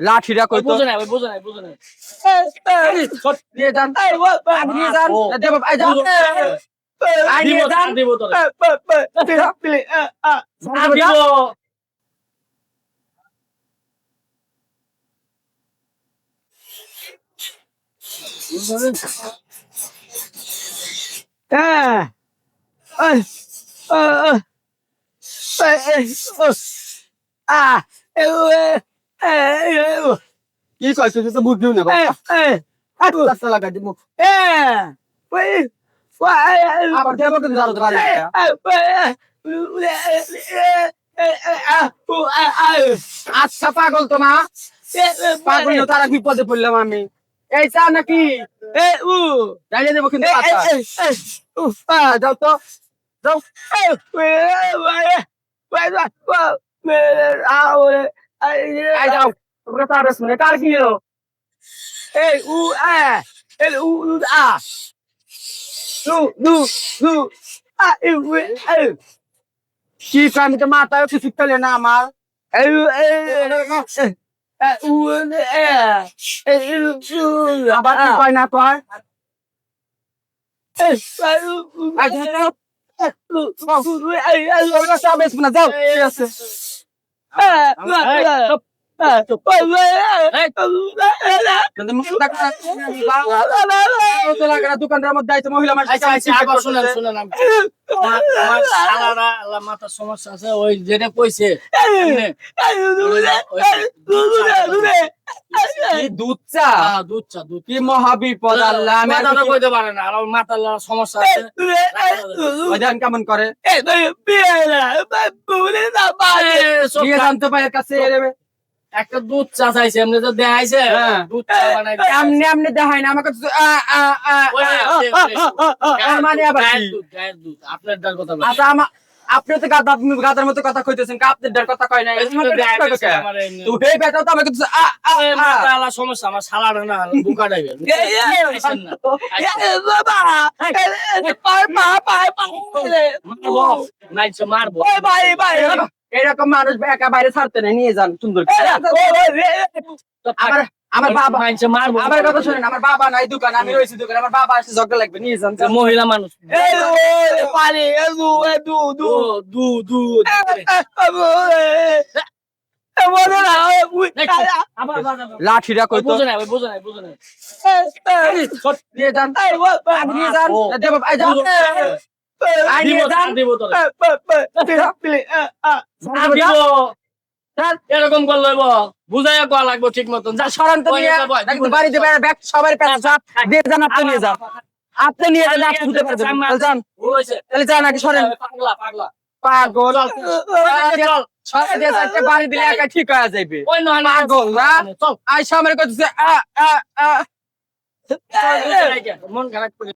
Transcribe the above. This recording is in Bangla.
লাঠিটা কই বুঝে নাই বুঝে নাই বুঝে নাই নিয়ে কি কইছিস তুই তো বুঝলিও না আবার দেব কিন্তু জানো তো বাড়ি আচ্ছা পাগল তো মা। পাগল না তারা বিপদে পড়লাম আমি। এই চা নাকি? জানিয়ে দেবো কিন্তু যাও তো। যাও। এই যাও তোমরা তার শুনে কার কি এলো কি আমি তো মাথায় কিছু চলে না আমার আবার কি কয় না কয় এই যাও, ঠিক আছে দোকানটার মধ্যে আইছে মহিলা আচ্ছা আচ্ছা মাথার সমস্যা আছে ওই যেটা কইছে কি দুধ চা? হ্যাঁ, দুধ চা দুধ কি মহাবিপদ আল্লাহ আমি আর মাথাটা কিছু- কইতে পারে না আর আমার সমস্যা আছে। ওইখান কেমন করে? এ, সব নিয়ে কাজ- জানতে পারে কাছে একটা দুধ চা চাইছে এমনি তো দেখাইছে। হ্যাঁ। দুধ চা বানাই দিছে। এমনি এমনি দেখায় না আমাকে মানে আবার দুধ, আপনার কথা। আচ্ছা আমা আপনি তো গাদা আপনি গাদার মতো কথা কইতেছেন আপনার ডার কথা কয় না তো এই বেটা তো আমাকে আ আ সমস্যা, আমার শালার না, বুকা ডাইবের। আইসেন না। মারবো, নাইছে মারবো। এরকম মানুষ একা বাইরে ছাড়তে নেই নিয়ে যান সুন্দর আমার বাবা মারবো। আমার কথা শুনেন আমার বাবা নাই দোকান আমি রয়েছি দোকান আমার বাবা আসছে ঝগড়া লাগবে নিয়ে যান মহিলা মানুষ দু দু দু আবার আবার আবার। লাঠিটা কই বুঝে নাই বুঝে নাই বুঝে নাই নিয়ে যান নিয়ে যান নিয়ে যান এরকম করলে বুঝাইয়া কোয়া লাগবো ঠিক মতন যা সরান তো। বাড়িতে বেড়া ব্যাগ সবার পেছনে চাপ দিয়ে যান আপনি নিয়ে যান আপনি নিয়ে যান আপনি দিতে পারবেন যান তাহলে যান নাকি সরেন পাগলা পাগলা ঠিক হয়ে পাগল না আইসা আমার মন খারাপ করে